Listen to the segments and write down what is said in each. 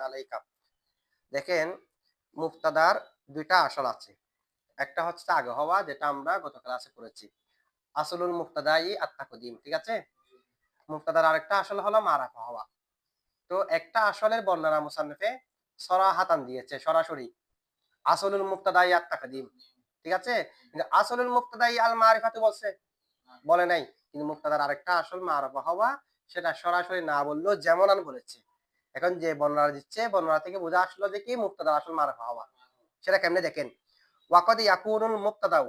আলাইকা। দেখেন মুফতাদার দুইটা আসল আছে। একটা হচ্ছে আগে হওয়া যেটা আমরা গত ক্লাসে করেছি আসলুল মুক্তাদাই আত্মাকুদিম ঠিক আছে? মুক্তাদার আরেকটা আসল হলো মারাফা হওয়া তো একটা আসলের বর্ণনা মুসান্নফে সরা হাতান দিয়েছে, সরাসরি। আসলুল মুক্তাদাই আত্মাকুদিম ঠিক আছে? কিন্তু আসলুল মুক্তাদাই আল মারিফাতু বলছে, বলে নাই। কিন্তু মুক্তাদার আরেকটা আসল মারাফা হওয়া সেটা সরাসরি না বললেও যেমন আন বলেছে। এখন যে বর্ণনা দিচ্ছে, বর্ণনা থেকে বোঝা আসলো যে কি মুক্তাদার আসল মারাফা হওয়া সেটা কেমনে দেখেন? ওয়াকদ ইয়াকুনুল মুক্তাদাউ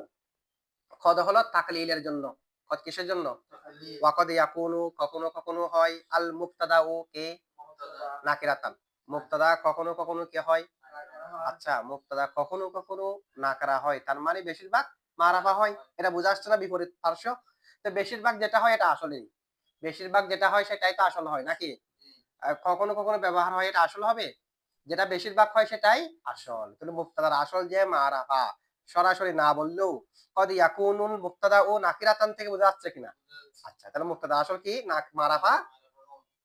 কদ হলো তাকলিলের জন্য। কদ কিসের জন্য? ওয়াকদ ইয়াকুনু কখনো কখনো হয় আল মুক্তাদাউ কে? নাকিরাতান। মুক্তাদা কখনো কখনো কে হয়? আচ্ছা মুক্তাদা কখনো কখনো নাকারা হয়। তার মানে বেশিরভাগ মারাফা হয়। এটা বোঝা আসছে না বিপরীত পার্শ্ব? তো বেশিরভাগ যেটা হয় এটা আসলেই বেশিরভাগ যেটা হয় সেটাই তো আসল হয় নাকি? কখনো কখনো ব্যবহার হয় এটা আসল হবে? যেটা বেশিরভাগ হয় সেটাই আসল। কিন্তু মুক্তাদার আসল যে মারাফা। সরাসরি না বললেও কদ ইয়াকুনুল মুক্তাদা ও নাকিরাতান থেকে বোঝা যাচ্ছে কিনা? আচ্ছা তাহলে মুক্তাদা আসল কি? মারাফা?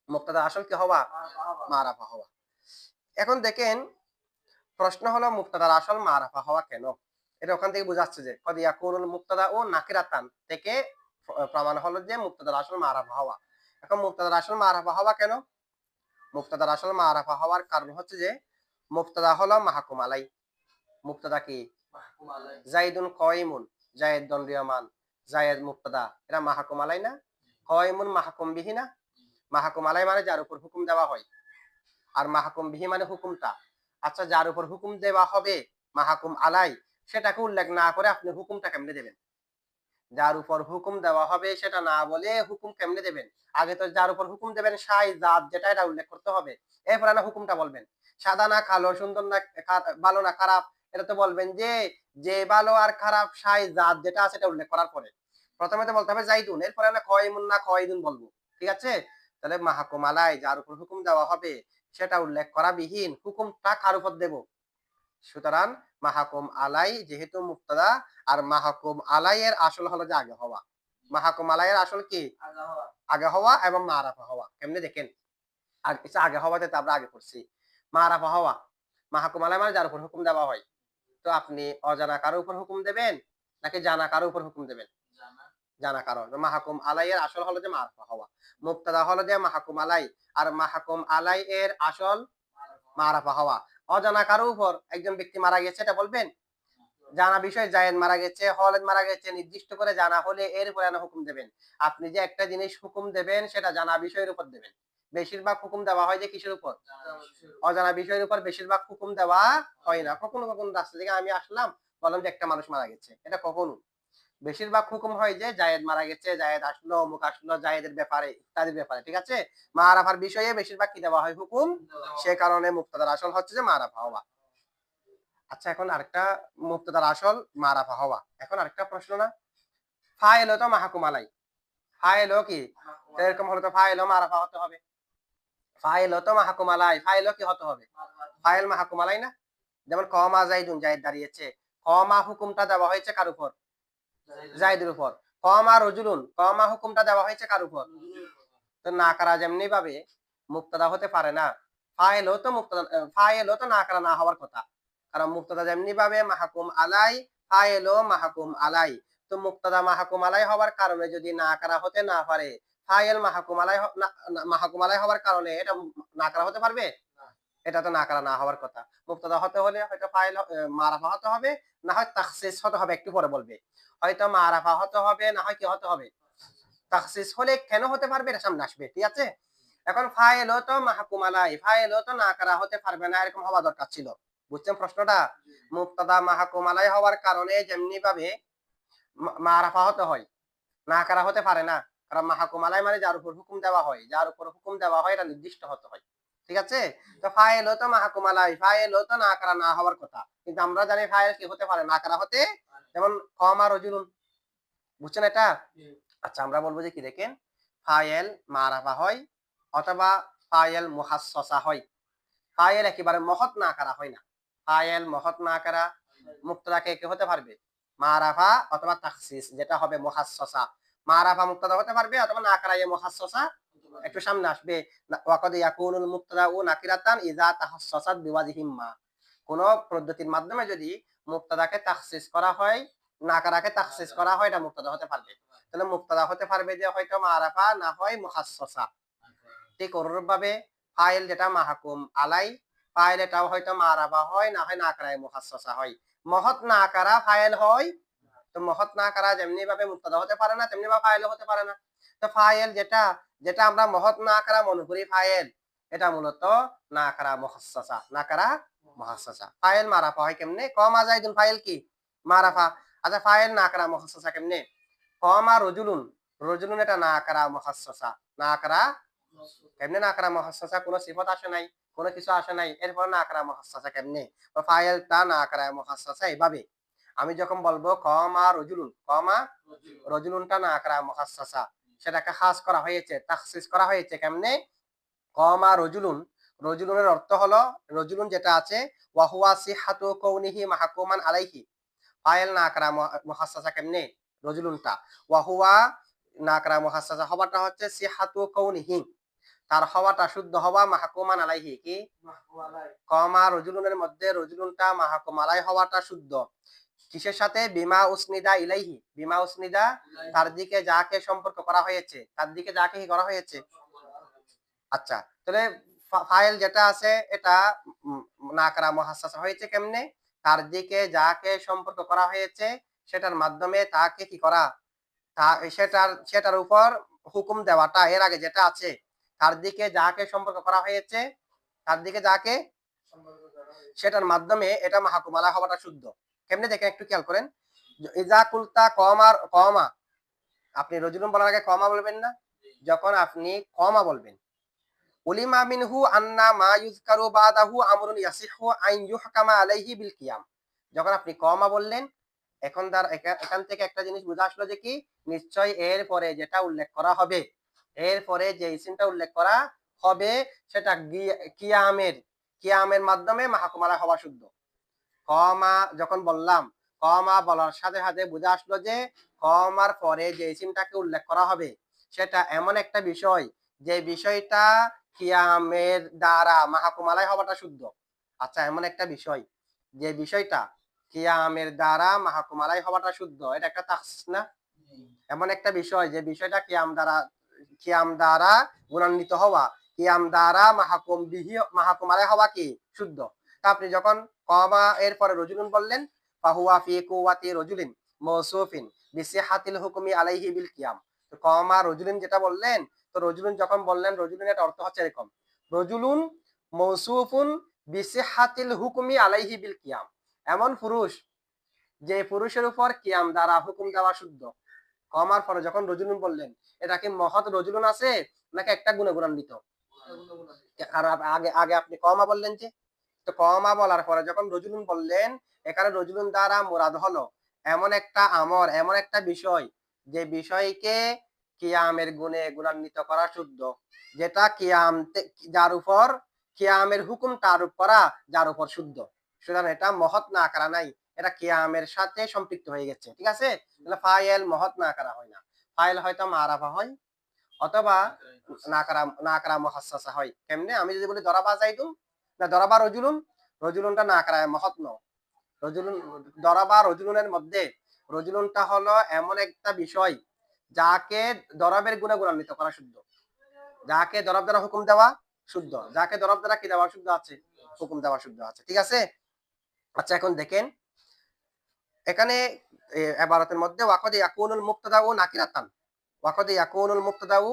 মুক্তাদা আসল কি হওয়া? মারাফা হওয়া। এখন দেখেন, প্রশ্ন হলো মুক্তাদার আসল মারাফা হওয়া কেন? এটা ওখান থেকে বোঝাচ্ছে যে কদ ইয়াকুনুল মুক্তাদা ও নাকিরাতান থেকে প্রমাণ হলো যে মুক্তাদার আসল মারাফা হওয়া। এখন মুক্তাদার আসল মারাফা হওয়া কেন? মুক্তাদার আসল মারাফা হওয়ার কারণ হচ্ছে যে মুক্তাদা হলো মাহকুম আলাই। মুক্তাদা কি? জাইদুন কয়মুন মুক্তাদা এরা না? কয়মুন না? মানে যার উপর হুকুম দেওয়া হয়। আর মানে হুকুমটা। আচ্ছা যার উপর হুকুম দেওয়া হবে মাহকুম আলাই, সেটাকে উল্লেখ না করে আপনি হুকুমটা কেমনে দেবেন? যার উপর হুকুম দেওয়া হবে সেটা না বলে হুকুম কেমনে দেবেন? আগে তো যার উপর হুকুম দেবেন, সাই, জাত, যেটা এটা উল্লেখ করতে হবে। এরপরে না হুকুমটা বলবেন। সাদা না, কালো, সুন্দর না ভালো না, খারাপ এটা তো বলবেন যে যে ভালো আর খারাপ সাই জাত যেটা আছে এটা উল্লেখ করার পরে। প্রথমে তো বলতে হবে জাইদুন এরপরে না কয়মুন না কয়দুন বলব ঠিক আছে? তাহলে মাহকুম আলাই যার উপর হুকুম দেওয়া হবে সেটা উল্লেখ করা বিহীন হুকুমটা কার উপর দেব? সুতরাং মাহাকুম আলাই যেহেতু মুক্তাদা আর মাহাকুম আলাই এর আসল হলো যে আগে হওয়া। মাহাকুম আলাই এর আসল কি? আগে হওয়া। এবং মারাফা হওয়া কেমনে দেখেন? আগে হওয়াতে তো আমরা আগে পড়ছি। মারাফা হওয়া মাহাকুম আলাই মানে যার উপর হুকুম দেওয়া হয়। তো আপনি অজানা কারও উপর হুকুম দেবেন নাকি জানা কারও উপর হুকুম দেবেন? জানা। কারও। মাহাকুম আলাই এর আসল হলো যে মারাফা হওয়া। মুক্তাদা হলো যে মাহাকুম আলাই। আর মাহাকুম আলাই এর আসল মারাফা হওয়া। অজানা কারও উপর একজন ব্যক্তি মারা গেছে এটা বলবেন? জানা বিষয় জায়েদ মারা গেছে হলেদ মারা গেছে নির্দিষ্ট করে জানা হলে এর উপরে হুকুম দেবেন। আপনি যে একটা জিনিস হুকুম দেবেন সেটা জানা বিষয়ের উপর দেবেন। বেশিরভাগ হুকুম দেওয়া হয় যে কিসের উপর? অজানা বিষয়ের উপর। বেশিরভাগ হুকুম দেওয়া হয় না। কখনো কখনো রাস্তা থেকে আমি আসলাম বললাম যে একটা মানুষ মারা গেছে। এটা কখনো। বেশিরভাগ হুকুম হয় যে জায়েদ মারা গেছে জায়েদ আসলো অমুক আসলো জায়েদের ব্যাপারে ইত্যাদির ব্যাপারে ঠিক আছে? মারাফার বিষয়ে বেশিরভাগ কি দেওয়া হয় হুকুম? সে কারণে মুক্তাদার আসল হচ্ছে যে মারাফা হওয়া। আচ্ছা এখন আরেকটা মুক্তাদার আসল মারাফা হওয়া। এখন আরেকটা প্রশ্ন না? ফাইল তো মাহকুম আলাই। ফাইল কি? এরকম হলে তো ফাইল মারাফা হতে হবে। ফাইল তো মাহকুম আলাই ফাইল কি হতে হবে? ফাইল মাহকুম আলাই না? যেমন কমা জাইদুন জায়েদ দাঁড়িয়েছে। কমা হুকুমটা দেওয়া হয়েছে কার উপর? জায়দের উপর। কমা রজুলুন কমা হুকুমটা দেওয়া হয়েছে কার উপর? তো না কারা যেমনি ভাবে, মুক্তাদা হতে পারে না। ফাইলও তো মুক্তাদা ফাইলও তো না কারা না হওয়ার কথা। কারণ মুক্তাদা যেমনি ভাবে মাহকুম আলাই ফাইলও মাহকুম আলাই তো মুক্তাদা মাহকুম আলাই হওয়ার কারণে যদি না কারা হতে না পারে ফাইল মাহকুম আলাই মাহকুম আলাই হওয়ার কারণে এটা না কারা হতে পারবে? এটা তো না কারা না হওয়ার কথা। মুক্তাদা হতে হলে হয়তো ফাইল মারাফা হতে হবে না হয় তাকসিস হতে হবে একটু পরে বলবে। হয়তো মারাফা হতে হবে না হয় কি হতে হবে? তাকসিস হলে কেন হতে পারবে? এটা সামনে আসবে ঠিক আছে? এখন ফাইলও তো মাহকুম আলাই ফাইলও তো না কারা হতে পারবে না এরকম হওয়া দরকার ছিল। বুঝছেন প্রশ্নটা? মুক্তাদা মাহকুম আলাই হওয়ার কারণে যেমনি ভাবে মারাফা হতে হয় না কারা হতে পারে না। কারণ মাহকুম আলাই মানে যার উপর হুকুম দেওয়া হয় যার উপর হুকুম দেওয়া হয় এটা নির্দিষ্ট হতে হয়। ঠিক আছে? তো ফাইল হতো মাহকুমালাই ফাইল হতো না করা না হওয়ার কথা। কিন্তু আমরা জানি ফাইল কি হতে পারে না করা হতে যেমন কম আর রজুলুন। বুঝছেন এটা? আচ্ছা আমরা বলব যে কি দেখেন? ফাইল মারাফা হয় অথবা মুহাসসা হয়। ফাইল একেবারে মহৎ না করা হয় না। ফাইল মহৎ না করা? মুক্তদাকে কে হতে পারবে? মারাফা অথবা তাকসিস যেটা হবে মুহাসসা। মারাফা মুক্তদা হতে পারবে অথবা না করা ইয়ে একটু সামনে আসবে। ওয়াকাদ ও নাকিরাতান ইযা তাহাসসাসাত বিওয়াজিহিম মা। কোন পদ্ধতির মাধ্যমে যদি মুক্তদাকে তাখসিস করা হয় নাকারাকে তাখসিস করা হয়, এটা মুক্তদা হতে পারবে। তাহলে মুক্তদা হতে পারবে যে হয়তো মারাফা না হয় মুহাসসা ঠিক অনুরূপভাবে ফাইল যেটা মাহকুম আলাই, ফাইল এটাও হয়তো মারাফা হয়, না হয় নাকারায় মুহাসসা হয়। মহৎ নাকারা ফাইল হয় তো মহৎ নাকারা যেমনি ভাবে মুক্তদা হতে পারে না তেমনি ভাবে ফাইল হতে পারে না তো ফাইল যেটা যেটা আমরা মহৎ নাকারা মনে করি ফাইল এটা মূলত নাকারা মুহাসসা নাকারা মুহাসসা ফাইল মারাফা হয় কেমনে কমা জাইদুন ফাইল কি মারাফা আচ্ছা ফাইল নাকারা মুহাসসা কেমনে কমা রজুলুন রজুলুন এটা নাকারা মুহাসসা নাকারা কেমনে নাকারা মুহাসসা কোনো সিফত আসে নাই কোনো কিছু আসে নাই এরপর না নাকারা মুহাসসা কেমনে ফাইলটা নাকারা মুহাসসা এইভাবে আমি যখন বলব কমা রজুলুন কমা রজুলুনটা নাকারা মুহাসসা সেটাকে খাস করা হয়েছে তাখসিস করা হয়েছে কেমনে? কমা রজুলুন রজুলুনের অর্থ হলো রজুলুন যেটা আছে ওয়াহুয়া সিহাতু কৌনিহি মাহকুমান আলাইহি ফাইল নাকরা মুহাসসাসা কেমনে? রজুলুনটা। ওয়াহুয়া নাকরা মুহাসসাসা হওয়াটা হচ্ছে সিহাতু কৌনিহি তার হওয়াটা শুদ্ধ হওয়া মাহকুমান আলাইহি কি? কমা রজুলুনের মধ্যে রজুলুনটা মাহকুম আলাই হওয়াটা শুদ্ধ। কিসের সাথে? বিমা উসনিদা ইলাইহি। বিমা উসনিদা তার দিকে যাকে সম্পর্ক করা হয়েছে তার দিকে যাকে করা হয়েছে? আচ্ছা তাহলে ফাইল যেটা আছে এটা নাকরা মুহাসসাসা হয়েছে কেমনে? তার দিকে যাকে সম্পর্ক করা হয়েছে সেটার মাধ্যমে তাকে কি করা? তা সেটার সেটার উপর হুকুম দেওয়াটা এর আগে যেটা আছে তার দিকে যাকে সম্পর্ক করা হয়েছে তার দিকে যাকে? সেটার মাধ্যমে এটা মাহকুমালা হওয়াটা শুদ্ধ। কেমনে দেখেন একটু খেয়াল করেন? ইজা কমার কমা আপনি রজুলুম বলার আগে কমা বলবেন না? যখন আপনি কমা বলবেন। উলিমা মিনহু আন্না মা আলাইহি বিল কিয়াম। যখন আপনি কমা বললেন, এখন তার এখান থেকে একটা জিনিস বোঝা আসলো যে কি? নিশ্চয় এর পরে যেটা উল্লেখ করা হবে, এর পরে যে ইসিমটা উল্লেখ করা হবে, সেটা কিয়ামের কিয়ামের মাধ্যমে মাহকুমারা হওয়া শুদ্ধ। কমা যখন বললাম, কমা বলার সাথে সাথে বোঝা আসলো যে কমার পরে যে ইসিমটাকে উল্লেখ করা হবে, সেটা এমন একটা বিষয় যে বিষয়টা কিয়ামের দ্বারা মাহকুমালায় হওয়াটা শুদ্ধ। আচ্ছা এমন একটা বিষয় যে বিষয়টা কিয়ামের দ্বারা মাহকুমালায় হওয়াটা শুদ্ধ, এটা একটা তাকসিস না? এমন একটা বিষয় যে বিষয়টা কিয়াম দ্বারা কিয়াম দ্বারা গুণান্বিত হওয়া, কিয়াম দ্বারা মাহাকুম বিহি, মাহাকুমালায় হওয়া কি শুদ্ধ? আপনি যখন কমা এর পরে রজুলুন বললেন ফাহুয়া ফি কুওয়াতি রজুলিন মৌসুফিন বিসিহাতিল হুকুমি আলাইহি বিল কিয়াম। তো কমা রজুলিন যেটা বললেন তো রজুলুন যখন বললেন রজুলিন এর অর্থ হচ্ছে এরকম রজুলুন মৌসুফুন বিসিহাতিল হুকুমি আলাইহি বিল কিয়াম। এমন পুরুষ যে পুরুষের উপর কিয়াম দ্বারা হুকুম দেওয়া শুদ্ধ। কমার পরে যখন রজুলুন বললেন এটা কি মহৎ রজুলুন আছে নাকি একটা গুণে গুণান্বিত? আর আগে আগে আপনি কমা বললেন যে তো কমা বলার পরে যখন রজুলুন বললেন এখানে রজুলুন দ্বারা মুরাদ হলো। এমন একটা আমর এমন একটা বিষয় যে বিষয়কে কিয়ামের গুণে গুণান্বিত করা শুদ্ধ। যেটা কিয়াম যার উপর কিয়ামের হুকুম তার করা যার উপর শুদ্ধ। সুতরাং এটা মহৎ না করা নাই এটা কিয়ামের সাথে সম্পৃক্ত হয়ে গেছে ঠিক আছে? তাহলে ফাইল মহৎ না করা হয় না। ফাইল হয়তো মারাফা হয় অথবা না করা না। করা মহাসাসা হয়। কেমনে? আমি যদি বলি দরাবা যাইতুম না, দরাবা রজুলুন, রজুলুনটা না করা মহৎ দরাবা মধ্যে হলো এমন একটা বিষয় যাকে গুণে গুণান্বিত করা শুদ্ধ। যাকে দ্বারা হুকুম দেওয়া শুদ্ধ। যাকে দ্বারা কি দেওয়া শুদ্ধ আছে? হুকুম দেওয়া শুদ্ধ আছে। ঠিক আছে? আচ্ছা এখন দেখেন। এখানে এবারতের মধ্যে ওয়াকদে ইয়াকুনুল মুক্তাদা ও নাকিরাতান। ওয়াকদে ইয়াকুনুল মুক্তাদা ও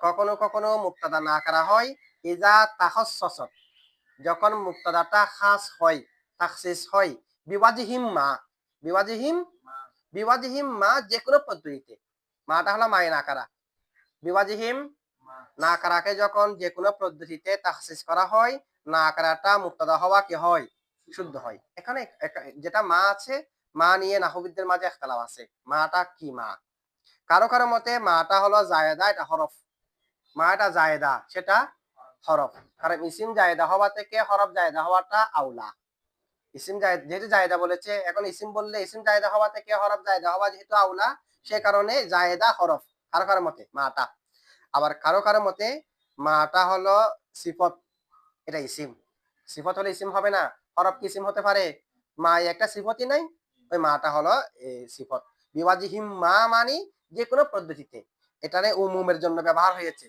কখনো কখনো মুক্তাদা না করা হয়। ইজা তাহসসত যখন মুক্তাদাটা খাস হয় তাখসিস হয় বিওয়াজিহিম মা বিওয়াজিহিম বিওয়াজিহিম মা যে কোনো পদ্ধতিতে। মাটা হলো মায় না করা বিওয়াজিহিম নাকারাকে যখন যে কোনো পদ্ধতিতে তাহসিস করা হয়, নাকারাটা মুক্তাদা হওয়া কি হয়? শুদ্ধ হয়। এখানে যেটা মা আছে, মা নিয়ে নাহবিদদের মাঝে একতলাপ আছে। মাটা কি মা? কারও কারও মতে মাটা হলো জায়েদা, এটা হরফ। মাটা জায়েদা, সেটা হরফ। কারণ ইসিম জায়েদা হওয়া থেকে হরফ জায়েদা হওয়াটা আউলা ইসিম যেহেতু জায়েদা বলেছে, এখন ইসিম বললে ইসিম জায়েদা হওয়া থেকে হরফ জায়েদা হওয়া যেহেতু আউলা সে কারণে জায়েদা হরফ। কারও কারও মতে মাটা। আবার কারও কারও মতে মাটা হলো সিফত। এটা ইসিম। সিফত হলে ইসিম হবে না। হরফ কি ইসিম হতে পারে? মা একটা সিফতই নাই, ওই মাটা হলো সিফত। বিবাজিহিম মা মানি যে কোনো পদ্ধতিতে। এটারে উমুমের জন্য ব্যবহার হয়েছে।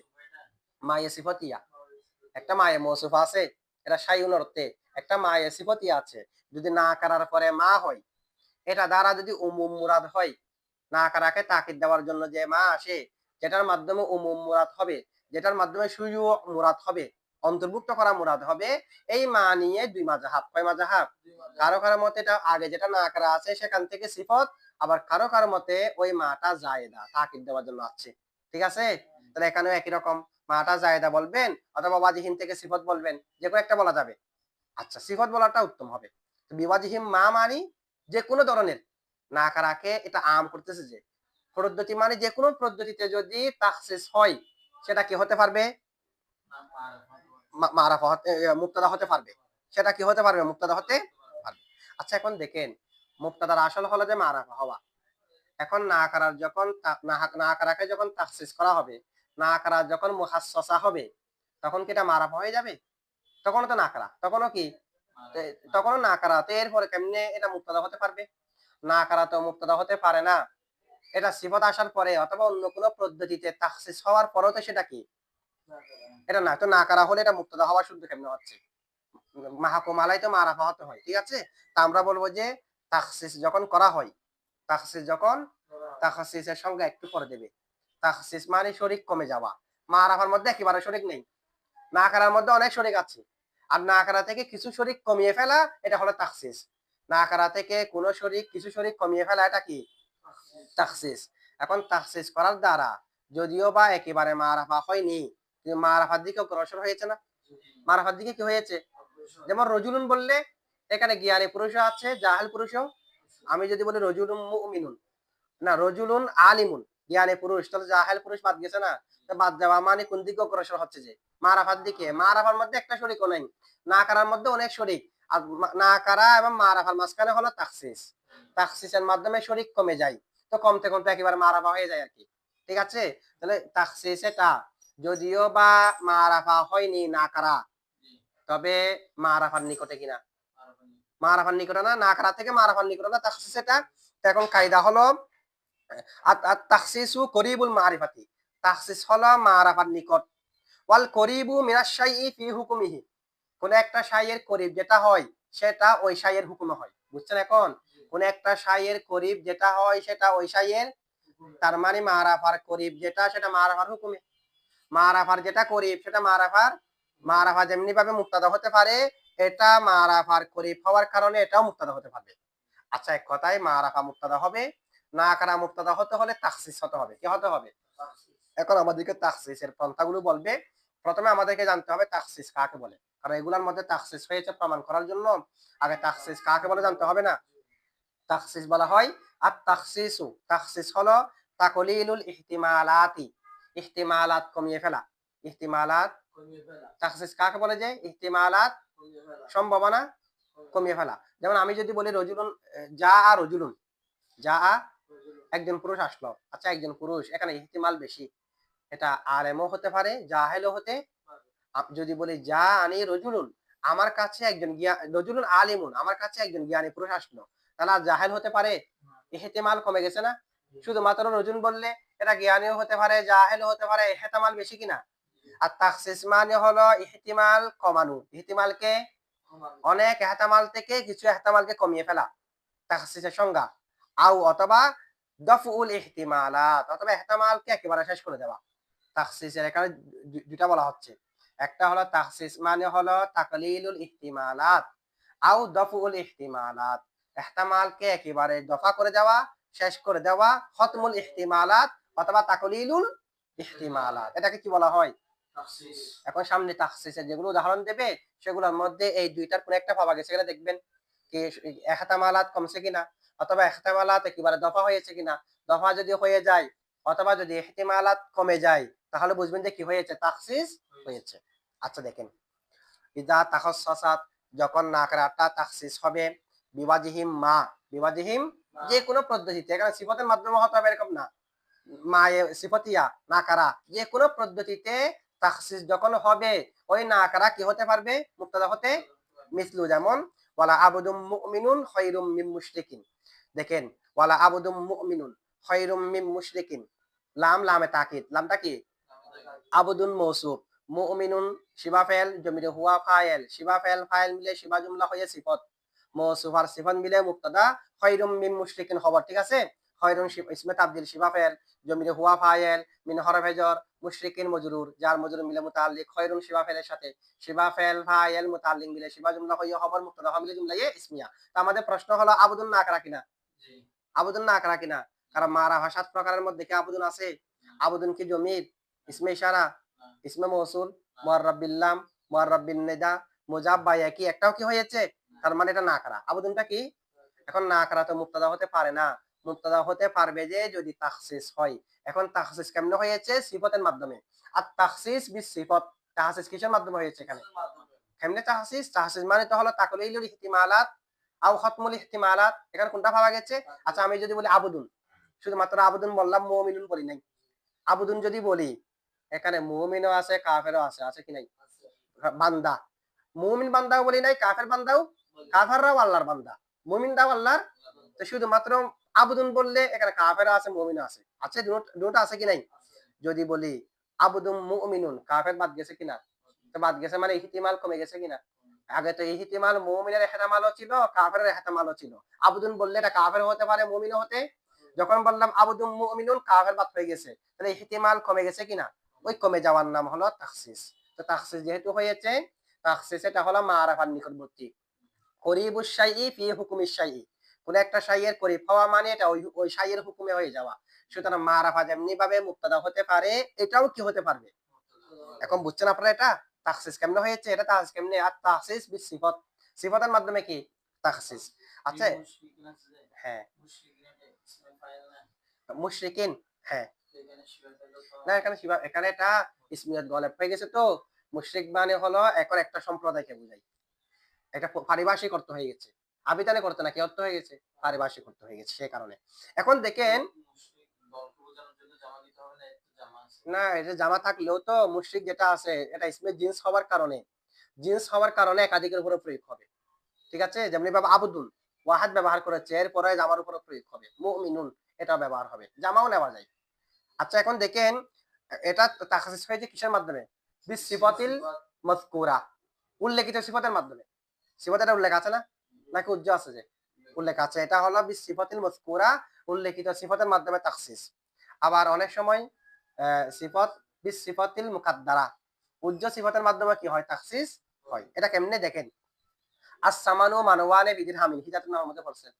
মায়ে সিফতিয়া। একটা মায়ে মৌসুফ আছে এটা সাইউন অর্থে একটা মায়ে সিফতিয়া আছে যদি না করার পরে মা হয় এটা দ্বারা যদি উমুম মুরাদ হয় না কারাকে তাকিদ দেওয়ার জন্য যে মা আসে যেটার মাধ্যমে উমুম মুরাদ হবে যেটার মাধ্যমে সুয়ু মুরাদ হবে অন্তর্ভুক্ত করা মুরাদ হবে এই মা নিয়ে দুই মাজাহাব কয় মাজাহাব কারও কারও মতে এটা আগে যেটা না করা আছে সেখান থেকে সিফত আবার কারও কারও মতে ওই মাটা জায়েদা তাকিদ দেওয়ার জন্য আছে। ঠিক আছে? তাহলে এখানেও একই রকম। মাটা জায়েদা বলবেন অথবা ওয়াজিহিন থেকে সিফত বলবেন, যে কোনো একটা বলা যাবে। আচ্ছা সিফত বলাটা উত্তম হবে। তো বিবাজিহিম মা মানি যে কোনো ধরনের। না কারাকে এটা আম করতেছে যে। পদ্ধতি মানে যে কোনো পদ্ধতিতে যদি তাকসিস হয়, সেটা কি হতে পারবে? মারাফা হতে মুক্তাদা হতে পারবে। সেটা কি হতে পারবে? মুক্তাদা হতে পারবে। আচ্ছা এখন দেখেন, মুক্তাদার আসল হলো যে মারাফা হওয়া। এখন না করার যখন না করাকে যখন তাকসিস করা হবে না করা যখন মুহাসসা হবে তখন কি এটা মারাফা হয়ে যাবে? তখনও তো না করা তখনও কি? তখনও না করা তো এরপরে কেমনে এটা মুক্তাদা হতে পারবে? না করা তো মুক্তাদা হতে পারে না। এটা সিফত আসার পরে অথবা অন্য কোনো পদ্ধতিতে তাকসিস হওয়ার পরেও তো সেটা কি? এটা না তো না করা হলে এটা মুক্তদা হওয়া শুদ্ধ কেমনে হচ্ছে? মাহাকুমালাই তো মারাফা হতে হয় ঠিক আছে? তা আমরা বলব যে তাকসিস যখন করা হয় তাকসিস যখন তাকসিসের সঙ্গে একটু পরে দেবে। তাকসিস মানে শরিক কমে যাওয়া। মারাফার মধ্যে একেবারে শরিক নেই। না করার মধ্যে অনেক শরিক আছে। আর না করা থেকে কিছু শরিক কমিয়ে ফেলা, এটা হলো তাকসিস না করা থেকে কোনো শরিক কিছু শরিক কমিয়ে ফেলা, এটা কি? তাকসিস এখন তাকসিস করার দ্বারা যদিও বা একেবারে মারাফা হয়নি, কিন্তু মারাফার দিকে অগ্রসর হয়েছে না। মারাফার দিকে কি হয়েছে? যেমন রজুলুন বললে, এখানে জ্ঞানী পুরুষও আছে, জাহেল পুরুষও। আমি যদি বলি রজুলুন মুমিনুন। না, রজুলুন আলিমুন। জ্ঞানী পুরুষ, তাহলে জাহেল পুরুষ বাদ গেছে না? বাদ যাওয়া মানে কোন দিকে অগ্রসর হচ্ছে যে? মারাফার দিকে। মারাফার মধ্যে একটা শরিকও নেই। না কারার মধ্যে অনেক শরিক। আর না কারা এবং মারাফার মাঝখানে হলো তাকসিস তাকসিসের মাধ্যমে শরিক কমে যায়। তো কমতে কমতে একেবারে মারাফা হয়ে যায় আর কি ঠিক আছে? তাহলে তাকসিস এটা। যদিও বা মারাফা হয়নি না কারা, তবে মারাফার নিকটে কিনা? মারাফার নিকটে না না কারা থেকে মারাফার নিকটে না তাকসিস এটা। এখন কায়দা হলো মারাফার যেটা করিব সেটা তার মানে মারাফার করিব যেটা, সেটা মারাফার মারাফার যেটা করিব, সেটা মারাফার, মারাফা যেমনি ভাবে মুক্তাদা হতে পারে, এটা মারাফার করিব হওয়ার কারণে এটাও মুক্তাদা হতে পারবে। আচ্ছা এক কথায় মারাফা মুক্তাদা হবে। না কারা মুক্তাদা হতে হলে তাকসিস হতে হবে। কি হতে হবে? এখন আমাদেরকে তাকসিসের পন্থাগুলো বলবে। প্রথমে আমাদেরকে জানতে হবে তাকসিস কাকে বলে। কারণ এগুলোর মধ্যে তাকসিস হয়েছে প্রমাণ করার জন্য। আগে তাকসিস কাকে বলে জানতে হবে না? তাকসিস বলা হয় আর তাকসিসু তাকসিস হলো তাকলিলুল ইহতিমালাতি। ইহতিমালাত কমিয়ে ফেলা। ইহতিমালাত তাকসিস কাকে বলে যে? ইহতিমালাত সম্ভাবনা কমিয়ে ফেলা। যেমন আমি যদি বলি রজুলুন যা আর রজুলুন। যা আ একজন পুরুষ আসলো আচ্ছা একজন পুরুষ, এখানে ইহতিমাল বেশি। এটা আলেমও হতে পারে, জাহেলও হতে যদি বলি, যা আনি রজুলুন আমার কাছে একজন রজুলুন আলিমুন, আমার কাছে একজন জ্ঞানী পুরুষ আসলো। তাহলে আর জাহেল হতে পারে? ইহতিমাল কমে গেছে না? শুধুমাত্র রজুন বললে এটা জ্ঞানীও হতে পারে, জাহেলও হতে পারে ইহতিমাল বেশি কিনা? আর তাকসিস মানে হলো ইহতিমাল কমানো। ইহতিমালকে অনেক এহতামাল থেকে কিছু এহতামালকে কমিয়ে ফেলা। তাকসিসের সংজ্ঞা। আও অথবা দফউল ইহতিমালাত অথবা এহতামালকে একেবারে শেষ করে দেওয়া। তাকসিসের এখানে দু- দুইটা বলা হচ্ছে। একটা হলো তাকসিস মানে হলো তাকলিলুল ইহতিমালাত আও দফউল ইহতিমালাত। এহতামালকে একেবারে দফা করে দেওয়া শেষ করে দেওয়া খতমুল ইহতিমালাত অথবা তাকলিলুল ইহতিমালাত। এটাকে কি বলা হয়? তাখসিস। এখন সামনে তাখসিসের যেগুলো উদাহরণ দেবে সেগুলোর মধ্যে এই দুইটার কোন একটা পাওয়া গেছে দেখবেন কি এহতামালাত কমছে কিনা। অথবা এহতামালাত একেবারে দফা হয়েছে কিনা দফা যদি হয়ে যায় অথবা যদি এহতিমালাত কমে যায় তাহলে বুঝবেন যে কি হয়েছে তাখসিস হয়েছে। আচ্ছা দেখেন। ইদা তাখসাসাত যখন নাকরাটা তাখসিস হবে বিবাজিহিম মা বিবাজিহিম যে কোনো পদ্ধতিতে এখানে সিফতের মাধ্যমে হতে হবে এরকম না। মায়ে সিফতিয়া নাকারা যে কোনো পদ্ধতিতে তাখসিস যখন হবে ওই নাকারা কি হতে পারবে? মুক্তাদা হতে মিসলু যেমন ওয়ালা আবুদুম মুমিনুন খৈরুম মিম মুশরিকিন। দেখেন, ওয়ালা আবুদুম মুমিনুন খৈরুম মিম মুশরিকিন। লাম, লামে তাকিদ। লামটা কি? আবুদুন মৌসুফ মুমিনুন শিবা ফেল জমিরে হুয়া ফাইল শিবা ফেল ফাইল মিলে শিবা জুমলা হয়ে সিফত। মৌসুফ আর মিলে মুক্তাদা খৈরুম মিম মুশরিকিন খবর, ঠিক আছে? শিব- ইসমে তাবদিল শিবা ফেল জমিরে হুয়া ফাইল মিন হরফেজর মুশরিকিন মজরুর যার মজরুর মিলে মুতাল্লিক খৈরুম শিবা ফেলের সাথে। শিবা ফেল ফাইল মুতাল্লিক মিলে শিবা জুমলা হয়ে খবর মুক্তাদা হয় মিলে জুমলা ইয়ে ইসমিয়া। তো আমাদের প্রশ্ন হলো আবুদুন না করা কিনা? জি। আবুদুন না করা কিনা? কারণ মারা ভাষাত প্রকারের মধ্যে কি আবুদুন আছে? আবুদুন কি জমির? ইসমে ইশারা? ইসমে মৌসুল? মুআররাব বিল্লাম মুআররাব বিন নিদা? মুজাব বা একই? একটাও কি হয়েছে? তার মানে এটা না করা। আবুদুনটা কি? এখন না করা তো মুক্তাদা হতে পারে না। মুক্তাদা হতে পারবে যে যদি তাখসিস হয়। এখন তাখসিস কেমনে হয়েছে? সিফতের মাধ্যমে। আর তাখসিস বিস সিফত। তাহসিস কিসের মাধ্যমে হয়েছে এখানে? কেমনে তাহসিস তাহসিস মানে তো হলো তাকলিলুল ইহতিমালাত আও খতমুল ইহতিমালাত। এখানে কোনটা পাওয়া গেছে? আচ্ছা আমি যদি বলি আবুদুন। শুধুমাত্র আবুদুন বললাম মুমিনুন বলি নাই। আবুদুন যদি বলি এখানে মুমিনও আছে কাফেরও আছে আছে কি নাই? বান্দা। মুমিন বান্দাও বলি নাই কাফের বান্দাও? কাফেররাও আল্লাহর বান্দা। মুমিন দাও আল্লাহর? তো শুধুমাত্র আবুদুন বললে এখানে কাফেরও আছে মুমিনও আছে। আছে দুটো- আছে কি নাই? যদি বলি আবুদুম মুমিনুন, কাফের বাদ গেছে কিনা তো বাদ গেছে মানে ইহতিমাল কমে গেছে কিনা আগে তো ইহতিমাল মুমিনের এহতামালও ছিল কাফের এহতামালও ছিল। আবুদুন বললে এটা কাফের হতে পারে, মুমিনও হতে। যখন বললাম আবুদুম মুমিনুন, কাফের বাদ হয়ে গেছে, তাহলে ইহতিমাল কমে গেছে কিনা ওই কমে যাওয়ার নাম হলো তাখসিস। তো তাখসিস যেহেতু হয়েছে, তাখসিস এটা হলো মা মারাফার নিকটবর্তী। করিবুস শাইই ফি হুকুমিস শাইই। কোন একটা শাইয়ের করিব হওয়া মানে এটা ওই ওই শাইয়ের হুকুমে হয়ে যাওয়া। সুতরাং মারাফা যেমনি ভাবে মুক্তাদা হতে পারে, এটাও কি হতে পারবে? এখন বুঝছেন আপনারা এটা? তাখসিস কেমনে হয়েছে? এটা তাখসিস কেমনে? আর তাখসিস বিস সিফত। সিফতের মাধ্যমে কি? তাখসিস। আচ্ছা। হ্যাঁ। মুশরিকিন? হ্যাঁ। না, এখানে শিবা, এখানে এটা ইসমিয়ত গলেব হয়ে গেছে তো। মুশরিক মানে হলো এখন একটা সম্প্রদায়কে বোঝায় এটা পারিভাষিক অর্থ হয়ে গেছে। আবিদানে করতে না কি অর্থ হয়ে গেছে? পারিভাষিক অর্থ হয়ে গেছে, সে কারণে। এখন দেখেন, না, এটা জামা থাকলেও তো মুশরিক যেটা আছে, এটা ইসমে জিন্স হওয়ার কারণে, জিন্স হওয়ার কারণে একাধিকের উপরে প্রয়োগ হবে। ঠিক আছে? যেমনি ভাবে আবুদুল ওয়াহাদ ব্যবহার করেছে, এরপরে জামার উপরে প্রয়োগ হবে। মুমিনুন এটা ব্যবহার হবে। জামাও নেওয়া যায়। আচ্ছা এখন দেখেন, এটা তাখাসিস হয়েছে কিসের মাধ্যমে? বিস সিফাতিল মজকুরা উল্লেখিত সিফাতের মাধ্যমে। সিফাতের উল্লেখ আছে না? নাকি উজ্জ আছে যে? উল্লেখ আছে। এটা হলো সিফাতিল মজকুরা উল্লেখিত সিফাতের মাধ্যমে তাখসিস। আবার অনেক সময় সিফত বিস সিফাতিল মুকাদ্দারা। উজ্জ সিফাতের মাধ্যমে কি হয়? তাখসিস হয়। এটা কেমনে দেখেন? আসামানু মানওয়ানে বিদিন হামিন। হিদাতুল নাহমদে বলছেন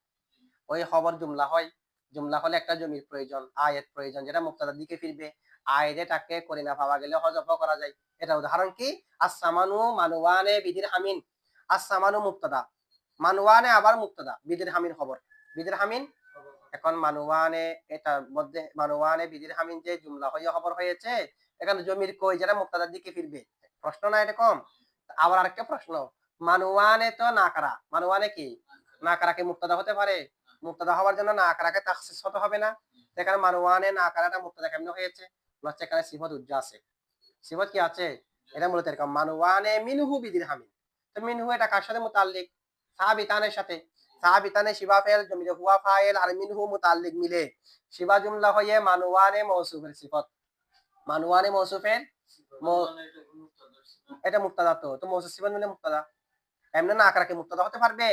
ওই খবর জুমলা হয়। জুমলা হলে একটা জমির প্রয়োজন আয়াত প্রয়োজন, যেটা মুক্তাদার দিকে ফিরবে। আয়াতে তাকে করে না পাওয়া গেলে হজফ করা যায়। এটা উদাহরণ কি? আসামানু মানওয়ানে বিদির হামিন। আসামানু মুক্তাদা। মানওয়ানে আবার মুক্তাদা বিদির হামিন খবর। বিদির হামিন এখন মানুয়ানে এটার মধ্যে মানুয়ানে বিদির হামিন যে জুমলা হয়ে খবর হয়েছে, এখানে জমির কই যেটা মুক্তাদার দিকে ফিরবে? প্রশ্ন না এরকম আবার আরেকটা প্রশ্ন মানুয়ানে তো নাকারা মানুয়ানে কি? নাকারাকে মুক্তাদা হতে পারে? মুক্তাদা হওয়ার জন্য নাকারাকে তাখসিস হতে হবে না। সেখানে মানুয়ানে নাকারাটা মুক্তাদা কেমন হয়েছে? হচ্ছে এখানে সিফত উজ্জা আছে। সিফত কি আছে? এটা মূলত এরকম মানুয়ানে মিনহু বিদির হামিন তো মিনহু এটা কার সাথে মুতাল্লিক? সাহাবিতানের সাথে। সাহাবিতানে শিবা ফেল জমিরে হুয়া ফাইল আর মিনহু মুতাল্লিক মিলে শিবা জুমলা হয়ে মানুয়ানে মৌসুফের সিফত। মানুয়ানে মৌসুফের এটা মুক্তাদা তো। তো মৌসুফ সিফত মিলে মুক্তাদা। এমনি না মুক্তাদা হতে পারবে?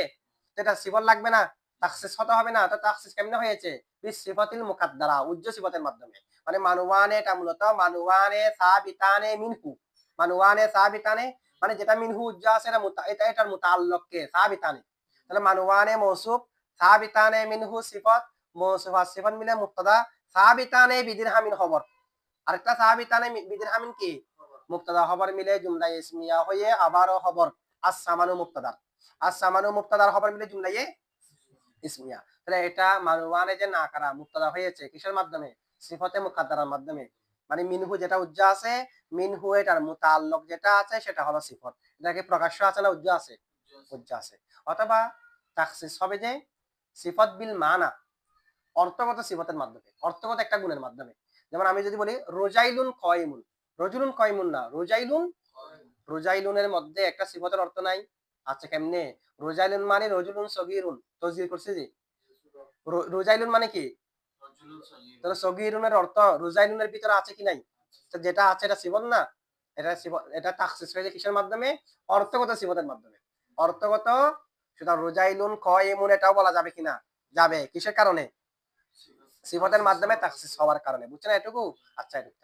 এটা সিফত লাগবে না, তাকসিস হতে হবে না। তো তাকসিস কেমনে হয়েছে? বিস সিফাতিল মুকাদ্দারা, উজ্জ মাধ্যমে। মানে মানুয়ানে এটা মূলত মানুয়ানে মিনহু। মানুয়ানে মানে যেটা মিনহু উজ্জ আছে এটা, এটার মুতাআল্লাককে সাবিতানে। তাহলে মানুয়ানে মৌসুফ, সাবিতানে মিনহু সিফাত, মৌসুফ সিফাত মিলে মুক্তাদা সাবিতানে বিদির হামিন খবর। আরেকটা সাহাবিতানে মি- বিদির হামিন কি? মুক্তাদা খবর মিলে জুমলা ইসমিয়া হয়ে আবারও খবর আসামানু মুক্তাদার আসামানু মুক্তাদার খবর মিলে জুমলা ইসমিয়া। তাহলে এটা মানওয়ানে যে না করা মুক্তাদা হয়েছে, কিসের মাধ্যমে? সিফতে মুকাদ্দারার মাধ্যমে। মানে মিনহু যেটা উজ্জা আছে মিনহু এটার মুতাল্লক যেটা আছে সেটা হলো সিফত। এটাকে প্রকাশ্য আছে না উজ্জা আছে? উজ্জা আছে। অথবা তাকসিস হবে যে সিফত বিল মানা অর্থগত সিফতের মাধ্যমে অর্থগত একটা গুণের মাধ্যমে। যেমন আমি যদি বলি রোজাইলুন কয়মুন। রজুলুন কয়মুন না রোজাইলুন রোজাইলুনের মধ্যে একটা সিফতের অর্থ নাই। আচ্ছা কেমনে? রোজাইলুন মানে রজুলুন সগিরুন। তসগির করছে যে? রোজাইলুন মানে কি? তাহলে সগিরুনের অর্থ রোজাইলুনের ভিতরে আছে কি নাই? যেটা আছে এটা শিবন না? এটা শিব এটা তাকসিস হয়েছে কিসের মাধ্যমে? অর্থগত শিবনের মাধ্যমে। অর্থগত সুতরাং রোজাইলুন কয়মুন এটাও বলা যাবে কিনা? যাবে। কিসের কারণে? সিফতের মাধ্যমে তাকসিস হওয়ার কারণে। বুঝছেন এটুকু? আচ্ছা এটুকু।